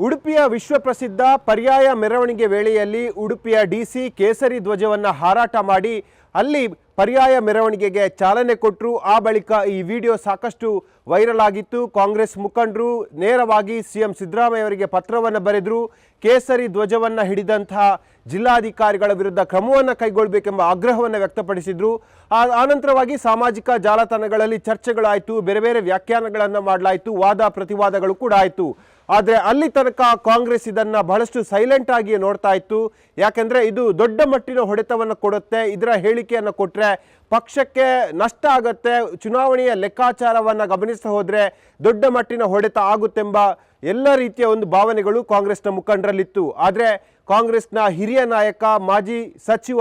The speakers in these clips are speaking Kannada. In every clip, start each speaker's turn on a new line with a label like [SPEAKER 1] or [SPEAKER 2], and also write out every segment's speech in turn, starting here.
[SPEAKER 1] ಉಡುಪಿಯ ವಿಶ್ವಪ್ರಸಿದ್ಧ ಪರ್ಯಾಯ ಮೆರವಣಿಗೆ ವೇಳೆಯಲ್ಲಿ ಉಡುಪಿಯ ಡಿಸಿ ಕೇಸರಿ ಧ್ವಜವನ್ನು ಹಾರಾಟ ಮಾಡಿ ಅಲ್ಲಿ ಪರ್ಯಾಯ ಮೆರವಣಿಗೆಗೆ ಚಾಲನೆ ಕೊಟ್ಟರು ಆ ಬಳಿಕ ಈ ವಿಡಿಯೋ ಸಾಕಷ್ಟು ವೈರಲ್ ಆಗಿತ್ತು. ಕಾಂಗ್ರೆಸ್ ಮುಖಂಡರು ನೇರವಾಗಿ ಸಿಎಂ ಸಿದ್ದರಾಮಯ್ಯ ಅವರಿಗೆ ಪತ್ರವನ್ನು ಬರೆದರು. ಕೇಸರಿ ಧ್ವಜವನ್ನು ಹಿಡಿದಂತಹ ಜಿಲ್ಲಾಧಿಕಾರಿಗಳ ವಿರುದ್ಧ ಕ್ರಮವನ್ನು ಕೈಗೊಳ್ಳಬೇಕೆಂಬ ಆಗ್ರಹವನ್ನು ವ್ಯಕ್ತಪಡಿಸಿದ್ರು. ಆನಂತರವಾಗಿ ಸಾಮಾಜಿಕ ಜಾಲತಾಣಗಳಲ್ಲಿ ಚರ್ಚೆಗಳಾಯಿತು. ಬೇರೆ ಬೇರೆ ವ್ಯಾಖ್ಯಾನಗಳನ್ನು ಮಾಡಲಾಯಿತು. ವಾದ ಪ್ರತಿವಾದಗಳು ಕೂಡ ಆಯಿತು. ಆದರೆ ಅಲ್ಲಿ ತನಕ ಕಾಂಗ್ರೆಸ್ ಇದನ್ನು ಬಹಳಷ್ಟು ಸೈಲೆಂಟ್ ಆಗಿ ನೋಡ್ತಾ ಇತ್ತು. ಯಾಕೆಂದ್ರೆ ಇದು ದೊಡ್ಡ ಮಟ್ಟಿನ ಹೊಡೆತವನ್ನು ಕೊಡುತ್ತೆ. ಇದರ ಹೇಳಿಕೆಯನ್ನು ಕೊಟ್ಟರೆ ಪಕ್ಷಕ್ಕೆ ನಷ್ಟ ಆಗುತ್ತೆ. ಚುನಾವಣೆಯ ಲೆಕ್ಕಾಚಾರವನ್ನು ಗಮನಿಸ್ತಾ ಹೋದರೆ ದೊಡ್ಡ ಮಟ್ಟಿನ ಹೊಡೆತ ಆಗುತ್ತೆಂಬ ಎಲ್ಲ ರೀತಿಯ ಒಂದು ಭಾವನೆಗಳು ಕಾಂಗ್ರೆಸ್ನ ಮುಖಂಡರಲ್ಲಿತ್ತು. ಆದರೆ ಕಾಂಗ್ರೆಸ್ನ ಹಿರಿಯ ನಾಯಕ, ಮಾಜಿ ಸಚಿವ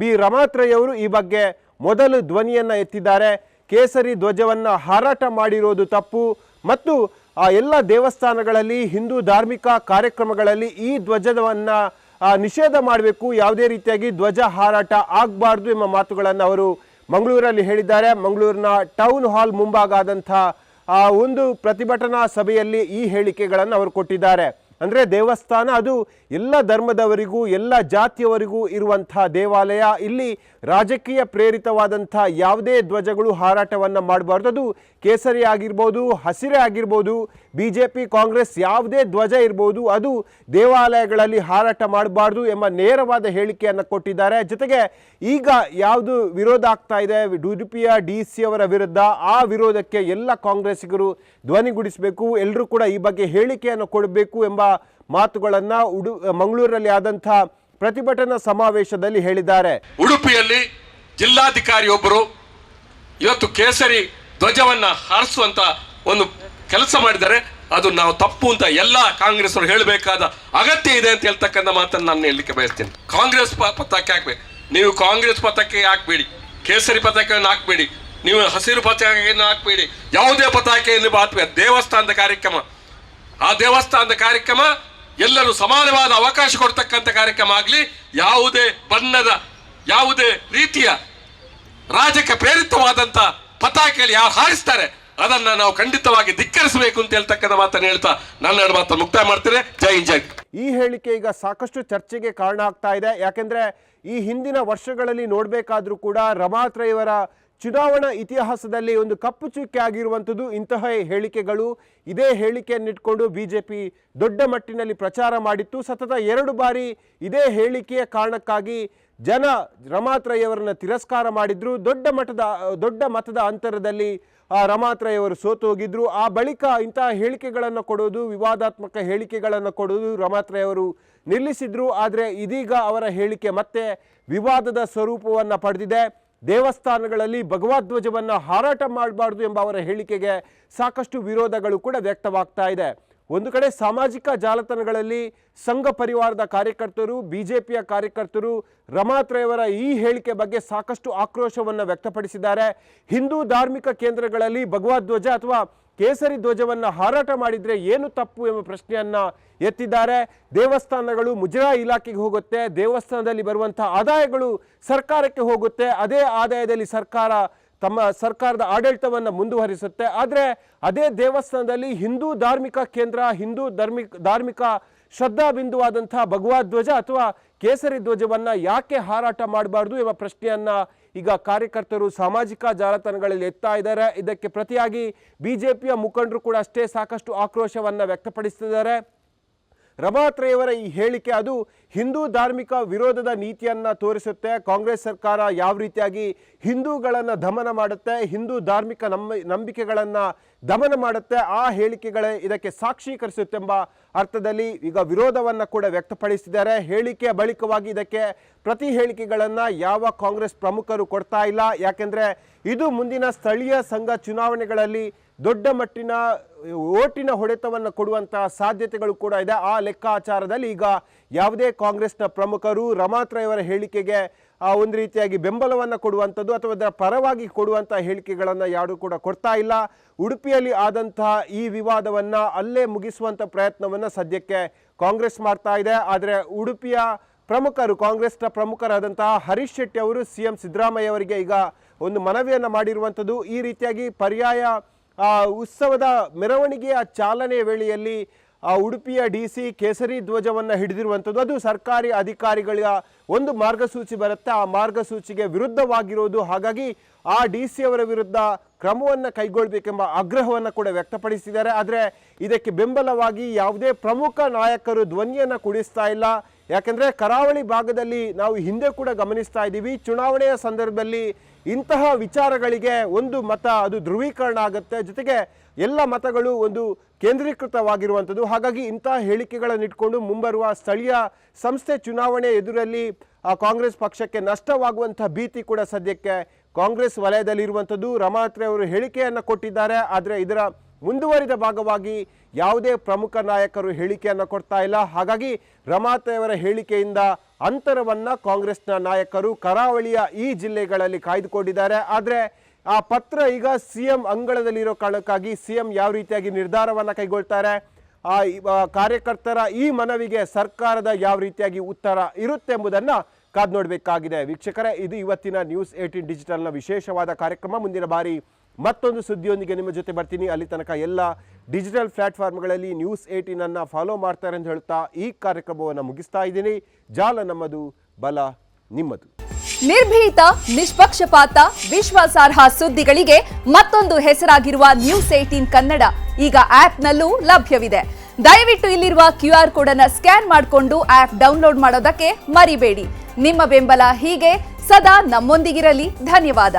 [SPEAKER 1] ಬಿ. ರಮಾತ್ರಯ್ಯವರು ಈ ಬಗ್ಗೆ ಮೊದಲು ಧ್ವನಿಯನ್ನು ಎತ್ತಿದ್ದಾರೆ. ಕೇಸರಿ ಧ್ವಜವನ್ನು ಹಾರಾಟ ಮಾಡಿರೋದು ತಪ್ಪು. ಮತ್ತು ಆ ಎಲ್ಲ ದೇವಸ್ಥಾನಗಳಲ್ಲಿ ಹಿಂದೂ ಧಾರ್ಮಿಕ ಕಾರ್ಯಕ್ರಮಗಳಲ್ಲಿ ಈ ಧ್ವಜವನ್ನು ನಿಷೇಧ ಮಾಡಬೇಕು, ಯಾವುದೇ ರೀತಿಯಾಗಿ ಧ್ವಜ ಹಾರಾಟ ಆಗಬಾರ್ದು ಎಂಬ ಮಾತುಗಳನ್ನು ಅವರು ಮಂಗಳೂರಲ್ಲಿ ಹೇಳಿದ್ದಾರೆ. ಮಂಗಳೂರಿನ ಟೌನ್ ಹಾಲ್ ಮುಂಭಾಗ ಆದಂಥ ಒಂದು ಪ್ರತಿಭಟನಾ ಸಭೆಯಲ್ಲಿ ಈ ಹೇಳಿಕೆಗಳನ್ನು ಅವರು ಕೊಟ್ಟಿದ್ದಾರೆ. ಅಂದರೆ ದೇವಸ್ಥಾನ ಅದು ಎಲ್ಲ ಧರ್ಮದವರಿಗೂ, ಎಲ್ಲ ಜಾತಿಯವರಿಗೂ ಇರುವಂಥ ದೇವಾಲಯ. ಇಲ್ಲಿ ರಾಜಕೀಯ ಪ್ರೇರಿತವಾದಂಥ ಯಾವುದೇ ಧ್ವಜಗಳು ಹಾರಾಟವನ್ನು ಮಾಡಬಾರ್ದು. ಅದು ಕೇಸರಿ ಆಗಿರ್ಬೋದು, ಹಸಿರೆ ಆಗಿರ್ಬೋದು ಬಿ ಜೆ ಪಿ ಕಾಂಗ್ರೆಸ್ ಯಾವುದೇ ಧ್ವಜ ಇರ್ಬೋದು, ಅದು ದೇವಾಲಯಗಳಲ್ಲಿ ಹಾರಾಟ ಮಾಡಬಾರ್ದು ಎಂಬ ನೇರವಾದ ಹೇಳಿಕೆಯನ್ನು ಕೊಟ್ಟಿದ್ದಾರೆ. ಜೊತೆಗೆ ಈಗ ಯಾವುದು ವಿರೋಧ ಆಗ್ತಾ ಇದೆ ಉಡುಪಿಯ ಡಿ ಸಿ ಅವರ ವಿರುದ್ಧ, ಆ ವಿರೋಧಕ್ಕೆ ಎಲ್ಲ ಕಾಂಗ್ರೆಸ್ಸಿಗರು ಧ್ವನಿಗೂಡಿಸಬೇಕು ಎಲ್ಲರೂ ಕೂಡ ಈ ಬಗ್ಗೆ ಹೇಳಿಕೆಯನ್ನು ಕೊಡಬೇಕು ಎಂಬ ಮಾತುಗಳನ್ನ ಉಡು ಮಂಗಳೂರಲ್ಲಿ ಆದಂಥ ಪ್ರತಿಭಟನಾ ಸಮಾವೇಶದಲ್ಲಿ ಹೇಳಿದ್ದಾರೆ.
[SPEAKER 2] ಉಡುಪಿಯಲ್ಲಿ ಜಿಲ್ಲಾಧಿಕಾರಿಯೊಬ್ಬರು ಇವತ್ತು ಕೇಸರಿ ಧ್ವಜವನ್ನ ಹಾರಿಸುವಂತ ಒಂದು ಕೆಲಸ ಮಾಡಿದ್ದಾರೆ. ಅದು ನಾವು ತಪ್ಪು ಅಂತ ಎಲ್ಲ ಕಾಂಗ್ರೆಸ್ನವರು ಹೇಳಬೇಕಾದ ಅಗತ್ಯ ಇದೆ ಅಂತ ಹೇಳ್ತಕ್ಕಂಥ ಮಾತನ್ನು ನಾನು ಹೇಳಲಿಕ್ಕೆ ಬಯಸ್ತೇನೆ. ಕಾಂಗ್ರೆಸ್ ಪತಾಕೆ ಹಾಕ್ಬೇಕು. ನೀವು ಕಾಂಗ್ರೆಸ್ ಪತಾಕೆ ಹಾಕ್ಬೇಡಿ. ಕೇಸರಿ ಪತಾಕೆಯನ್ನು ಹಾಕ್ಬೇಡಿ. ನೀವು ಹಸಿರು ಪತಾಕೆಯನ್ನು ಹಾಕ್ಬೇಡಿ. ಯಾವುದೇ ಪತಾಕೆಯನ್ನು ಹಾಕ್ಬೇಡಿ ದೇವಸ್ಥಾನದ ಕಾರ್ಯಕ್ರಮ. ಆ ದೇವಸ್ಥಾನದ ಕಾರ್ಯಕ್ರಮ ಎಲ್ಲರೂ ಸಮಾನವಾದ ಅವಕಾಶ ಕೊಡ್ತಕ್ಕಂಥ ಕಾರ್ಯಕ್ರಮ ಆಗಲಿ, ಯಾವುದೇ ಬಣ್ಣದ, ಯಾವುದೇ ರೀತಿಯ ರಾಜಕ ಪ್ರೇರಿತವಾದಂಥ ಪತಾಕೆಯಲ್ಲಿ ಯಾರು ಹಾರಿಸ್ತಾರೆ, ಅದನ್ನ ನಾವು ಖಂಡಿತವಾಗಿ ಧಿಕ್ಕರಿಸಬೇಕು ಅಂತ ಹೇಳ್ತಕ್ಕಂಥ ಮಾತನ್ನು ಹೇಳ್ತಾ ನನ್ನ ಮಾತನ್ನು ಮುಕ್ತಾಯ ಮಾಡ್ತೇನೆ. ಜೈ ಜೈ
[SPEAKER 1] ಈ ಹೇಳಿಕೆ ಈಗ ಸಾಕಷ್ಟು ಚರ್ಚೆಗೆ ಕಾರಣ ಆಗ್ತಾ ಇದೆ. ಯಾಕೆಂದ್ರೆ ಈ ಹಿಂದಿನ ವರ್ಷಗಳಲ್ಲಿ ನೋಡಬೇಕಾದ್ರೂ ಕೂಡ ರಮಾತ್ರಯವರ ಚುನಾವಣಾ ಇತಿಹಾಸದಲ್ಲಿ ಒಂದು ಕಪ್ಪು ಚುಕ್ಕೆ ಆಗಿರುವಂಥದ್ದು ಇಂತಹ ಹೇಳಿಕೆಗಳು. ಇದೇ ಹೇಳಿಕೆಯನ್ನಿಟ್ಕೊಂಡು ಬಿ ಜೆ ಪಿ ದೊಡ್ಡ ಮಟ್ಟಿನಲ್ಲಿ ಪ್ರಚಾರ ಮಾಡಿತ್ತು. ಸತತ ಎರಡು ಬಾರಿ ಇದೇ ಹೇಳಿಕೆಯ ಕಾರಣಕ್ಕಾಗಿ ಜನ ರಮಾತ್ರಯವರನ್ನ ತಿರಸ್ಕಾರ ಮಾಡಿದ್ರು. ದೊಡ್ಡ ಮಟ್ಟದ, ದೊಡ್ಡ ಮತದ ಅಂತರದಲ್ಲಿ, ಆ ರಮಾತ್ರಯ್ಯವರು ಸೋತು ಹೋಗಿದ್ರು. ಆ ಬಳಿಕ ಇಂತಹ ಹೇಳಿಕೆಗಳನ್ನು ಕೊಡೋದು, ವಿವಾದಾತ್ಮಕ ಹೇಳಿಕೆಗಳನ್ನು ಕೊಡೋದು ರಮಾತ್ರಯ್ಯವರು ನಿಲ್ಲಿಸಿದ್ರು. ಆದರೆ ಇದೀಗ ಅವರ ಹೇಳಿಕೆ ಮತ್ತೆ ವಿವಾದದ ಸ್ವರೂಪವನ್ನು ಪಡೆದಿದೆ. ದೇವಸ್ಥಾನಗಳಲ್ಲಿ ಭಗವದ್ವಜವನ್ನು ಹಾರಾಟ ಮಾಡಬಾರ್ದು ಎಂಬ ಅವರ ಹೇಳಿಕೆಗೆ ಸಾಕಷ್ಟು ವಿರೋಧಗಳು ಕೂಡ ವ್ಯಕ್ತವಾಗ್ತಾ ಇದೆ. ಒಂದು ಕಡೆ ಸಾಮಾಜಿಕ ಜಾಲತಾಣಗಳಲ್ಲಿ ಸಂಘ ಪರಿವಾರದ ಕಾರ್ಯಕರ್ತರು ಬಿ ಜೆ ಪಿಯ ಕಾರ್ಯಕರ್ತರು ರಮಾತ್ರಯವರ ಈ ಹೇಳಿಕೆ ಬಗ್ಗೆ ಸಾಕಷ್ಟು ಆಕ್ರೋಶವನ್ನು ವ್ಯಕ್ತಪಡಿಸಿದ್ದಾರೆ. ಹಿಂದೂ ಧಾರ್ಮಿಕ ಕೇಂದ್ರಗಳಲ್ಲಿ ಭಗವದ್ವಜ ಅಥವಾ ಕೇಸರಿ ಧ್ವಜವನ್ನು ಹಾರಾಟ ಮಾಡಿದರೆ ಏನು ತಪ್ಪು ಎಂಬ ಪ್ರಶ್ನೆಯನ್ನು ಎತ್ತಿದ್ದಾರೆ. ದೇವಸ್ಥಾನಗಳು ಮುಜರಾ ಇಲಾಖೆಗೆ ಹೋಗುತ್ತೆ. ದೇವಸ್ಥಾನದಲ್ಲಿ ಬರುವಂಥ ಆದಾಯಗಳು ಸರ್ಕಾರಕ್ಕೆ ಹೋಗುತ್ತೆ. ಅದೇ ಆದಾಯದಲ್ಲಿ ಸರ್ಕಾರ ತಮ್ಮ ಸರ್ಕಾರದ ಆಡಳಿತವನ್ನು ಮುಂದುವರಿಸುತ್ತೆ. ಆದರೆ ಅದೇ ದೇವಸ್ಥಾನದಲ್ಲಿ ಹಿಂದೂ ಧಾರ್ಮಿಕ ಕೇಂದ್ರ, ಹಿಂದೂ ಧಾರ್ಮಿಕ ಧಾರ್ಮಿಕ ಶ್ರದ್ಧಾ ಬಿಂದುವಾದಂತಹ ಭಗವದ್ಧ್ವಜ ಅಥವಾ ಕೇಸರಿ ಧ್ವಜವನ್ನು ಯಾಕೆ ಹಾರಾಟ ಮಾಡಬಾರ್ದು ಎಂಬ ಪ್ರಶ್ನೆಯನ್ನ ಈಗ ಕಾರ್ಯಕರ್ತರು ಸಾಮಾಜಿಕ ಜಾಲತಾಣಗಳಲ್ಲಿ ಎತ್ತಾ ಇದ್ದಾರೆ. ಇದಕ್ಕೆ ಪ್ರತಿಯಾಗಿ ಬಿಜೆಪಿಯ ಮುಖಂಡರು ಕೂಡ ಅಷ್ಟೇ ಸಾಕಷ್ಟು ಆಕ್ರೋಶವನ್ನು ವ್ಯಕ್ತಪಡಿಸ್ತಿದ್ದಾರೆ. ರಮಾತ್ರಯವರ ಈ ಹೇಳಿಕೆ ಅದು ಹಿಂದೂ ಧಾರ್ಮಿಕ ವಿರೋಧದ ನೀತಿಯನ್ನ ತೋರಿಸುತ್ತೆ. ಕಾಂಗ್ರೆಸ್ ಸರ್ಕಾರ ಯಾವ ರೀತಿಯಾಗಿ ಹಿಂದೂಗಳನ್ನು ದಮನ ಮಾಡುತ್ತೆ, ಹಿಂದೂ ಧಾರ್ಮಿಕ ನಂಬ, ನಂಬಿಕೆಗಳನ್ನು ದಮನ ಮಾಡುತ್ತೆ, ಆ ಹೇಳಿಕೆಗಳೇ ಇದಕ್ಕೆ ಸಾಕ್ಷೀಕರಿಸುತ್ತೆಂಬ ಅರ್ಥದಲ್ಲಿ ಈಗ ವಿರೋಧವನ್ನು ಕೂಡ ವ್ಯಕ್ತಪಡಿಸಿದ್ದಾರೆ. ಹೇಳಿಕೆಯ ಬಳಿಕವಾಗಿ ಇದಕ್ಕೆ ಪ್ರತಿ ಹೇಳಿಕೆಗಳನ್ನು ಯಾವ ಕಾಂಗ್ರೆಸ್ ಪ್ರಮುಖರು ಕೊಡ್ತಾ ಇಲ್ಲ. ಯಾಕೆಂದರೆ ಇದು ಮುಂದಿನ ಸ್ಥಳೀಯ ಸಂಘ ಚುನಾವಣೆಗಳಲ್ಲಿ ದೊಡ್ಡ ಮಟ್ಟಿನ ಓಟಿನ ಹೊಡೆತವನ್ನು ಕೊಡುವಂತಹ ಸಾಧ್ಯತೆಗಳು ಕೂಡ ಇದೆ. ಆ ಲೆಕ್ಕಾಚಾರದಲ್ಲಿ ಈಗ ಯಾವುದೇ ಕಾಂಗ್ರೆಸ್ನ ಪ್ರಮುಖರು ರಮಾತ್ರಯವರ ಹೇಳಿಕೆಗೆ, ಆ, ಒಂದು ರೀತಿಯಾಗಿ ಬೆಂಬಲವನ್ನು ಕೊಡುವಂಥದ್ದು ಅಥವಾ ಅದರ ಪರವಾಗಿ ಕೊಡುವಂಥ ಹೇಳಿಕೆಗಳನ್ನು ಯಾರು ಕೂಡ ಕೊಡ್ತಾ ಇಲ್ಲ. ಉಡುಪಿಯಲ್ಲಿ ಆದಂತಹ ಈ ವಿವಾದವನ್ನು ಅಲ್ಲೇ ಮುಗಿಸುವಂಥ ಪ್ರಯತ್ನವನ್ನು ಸದ್ಯಕ್ಕೆ ಕಾಂಗ್ರೆಸ್ ಮಾಡ್ತಾ ಇದೆ. ಆದರೆ ಉಡುಪಿಯ ಪ್ರಮುಖರು, ಕಾಂಗ್ರೆಸ್ನ ಪ್ರಮುಖರಾದಂತಹ ಹರೀಶ್ ಶೆಟ್ಟಿ ಅವರು, ಸಿ ಎಂ ಸಿದ್ದರಾಮಯ್ಯ ಅವರಿಗೆ ಈಗ ಒಂದು ಮನವಿಯನ್ನು ಮಾಡಿರುವಂಥದ್ದು. ಈ ರೀತಿಯಾಗಿ ಪರ್ಯಾಯ ಉತ್ಸವದ ಮೆರವಣಿಗೆಯ ಚಾಲನೆ ವೇಳೆಯಲ್ಲಿ ಉಡುಪಿಯ ಡಿ ಸಿ ಕೇಸರಿ ಧ್ವಜವನ್ನು ಹಿಡಿದಿರುವಂಥದ್ದು ಅದು ಸರ್ಕಾರಿ ಅಧಿಕಾರಿಗಳ ಒಂದು ಮಾರ್ಗಸೂಚಿ ಬರುತ್ತೆ. ಆ ಮಾರ್ಗಸೂಚಿಗೆ ವಿರುದ್ಧವಾಗಿರೋದು. ಹಾಗಾಗಿ ಆ ಡಿ ಸಿ ಅವರ ವಿರುದ್ಧ ಕ್ರಮವನ್ನು ಕೈಗೊಳ್ಳಬೇಕೆಂಬ ಆಗ್ರಹವನ್ನು ಕೂಡ ವ್ಯಕ್ತಪಡಿಸಿದ್ದಾರೆ. ಆದರೆ ಇದಕ್ಕೆ ಬೆಂಬಲವಾಗಿ ಯಾವುದೇ ಪ್ರಮುಖ ನಾಯಕರು ಧ್ವನಿಯನ್ನು ಕುಡಿಸ್ತಾ ಇಲ್ಲ. ಯಾಕೆಂದ್ರೆ ಕರಾವಳಿ ಭಾಗದಲ್ಲಿ ನಾವು ಹಿಂದೆ ಕೂಡ ಗಮನಿಸ್ತಾ ಇದ್ದೀವಿ. ಚುನಾವಣೆಯ ಸಂದರ್ಭದಲ್ಲಿ ಇಂತಹ ವಿಚಾರಗಳಿಗೆ ಒಂದು ಮತ ಅದು ಧ್ರುವೀಕರಣ ಆಗುತ್ತೆ. ಜೊತೆಗೆ ಎಲ್ಲ ಮತಗಳು ಒಂದು ಕೇಂದ್ರೀಕೃತವಾಗಿರುವಂಥದ್ದು. ಹಾಗಾಗಿ ಇಂತಹ ಹೇಳಿಕೆಗಳನ್ನು ಇಟ್ಕೊಂಡು ಮುಂಬರುವ ಸ್ಥಳೀಯ ಸಂಸ್ಥೆ ಚುನಾವಣೆ ಎದುರಲ್ಲಿ ಕಾಂಗ್ರೆಸ್ ಪಕ್ಷಕ್ಕೆ ನಷ್ಟವಾಗುವಂಥ ಭೀತಿ ಕೂಡ ಸದ್ಯಕ್ಕೆ ಕಾಂಗ್ರೆಸ್ ವಲಯದಲ್ಲಿರುವಂಥದ್ದು. ರಮಾತ್ರೆ ಅವರು ಹೇಳಿಕೆಯನ್ನು ಕೊಟ್ಟಿದ್ದಾರೆ. ಆದರೆ ಇದರ ಮುಂದುವರಿದ ಭಾಗವಾಗಿ ಯಾವುದೇ ಪ್ರಮುಖ ನಾಯಕರು ಹೇಳಿಕೆಯನ್ನು ಕೊಡ್ತಾ ಇಲ್ಲ. ಹಾಗಾಗಿ ರಮಾತೆಯವರ ಹೇಳಿಕೆಯಿಂದ ಅಂತರವನ್ನು ಕಾಂಗ್ರೆಸ್ನ ನಾಯಕರು ಕರಾವಳಿಯ ಈ ಜಿಲ್ಲೆಗಳಲ್ಲಿ ಕಾಯ್ದುಕೊಂಡಿದ್ದಾರೆ. ಆದರೆ ಆ ಪತ್ರ ಈಗ ಸಿ ಎಂ ಅಂಗಳದಲ್ಲಿರೋ ಕಾರಣಕ್ಕಾಗಿ ಸಿ ಎಂ ಯಾವ ರೀತಿಯಾಗಿ ನಿರ್ಧಾರವನ್ನು ಕೈಗೊಳ್ತಾರೆ, ಆ ಕಾರ್ಯಕರ್ತರ ಈ ಮನವಿಗೆ ಸರ್ಕಾರದ ಯಾವ ರೀತಿಯಾಗಿ ಉತ್ತರ ಇರುತ್ತೆ ಎಂಬುದನ್ನು ಕಾದ್ ನೋಡಬೇಕಾಗಿದೆ ವೀಕ್ಷಕರೇ, ಇದು ಇವತ್ತಿನ ನ್ಯೂಸ್ ಏಯ್ಟೀನ್ ಡಿಜಿಟಲ್ನ ವಿಶೇಷವಾದ ಕಾರ್ಯಕ್ರಮ. ಮುಂದಿನ ಬಾರಿ ಮತ್ತೊಂದು ಸುದ್ದಿಯೊಂದಿಗೆ ನಿಮ್ಮ ಜೊತೆ ಬರ್ತೀನಿ. ಅಲ್ಲಿ ತನಕ ಎಲ್ಲ ಡಿಜಿಟಲ್ ಪ್ಲಾಟ್ಫಾರ್ಮ್ಗಳಲ್ಲಿ ನ್ಯೂಸ್ ಏಯ್ಟೀನ್ ಅನ್ನು ಫಾಲೋ ಮಾಡ್ತಾರೆ ಅಂತ ಹೇಳ್ತಾ ಈ ಕಾರ್ಯಕ್ರಮವನ್ನು ಮುಗಿಸ್ತಾ ಇದ್ದೀನಿ. ಜಾಲ ನಮ್ಮದು, ಬಲ ನಿಮ್ಮದು.
[SPEAKER 3] ನಿರ್ಭೀತ, ನಿಷ್ಪಕ್ಷಪಾತ, ವಿಶ್ವಾಸಾರ್ಹ ಸುದ್ದಿಗಳಿಗೆ ಮತ್ತೊಂದು ಹೆಸರಾಗಿರುವ ನ್ಯೂಸ್ ಏಯ್ಟೀನ್ ಕನ್ನಡ ಈಗ ಆಪ್ನಲ್ಲೂ ಲಭ್ಯವಿದೆ. ದಯವಿಟ್ಟು ಇಲ್ಲಿರುವ ಕ್ಯೂ ಆರ್ ಕೋಡ್ ಅನ್ನ ಸ್ಕ್ಯಾನ್ ಮಾಡಿಕೊಂಡು ಆಪ್ ಡೌನ್ಲೋಡ್ ಮಾಡೋದಕ್ಕೆ ಮರಿಬೇಡಿ. ನಿಮ್ಮ ಬೆಂಬಲ ಹೀಗೆ ಸದಾ ನಮ್ಮೊಂದಿಗಿರಲಿ. ಧನ್ಯವಾದ.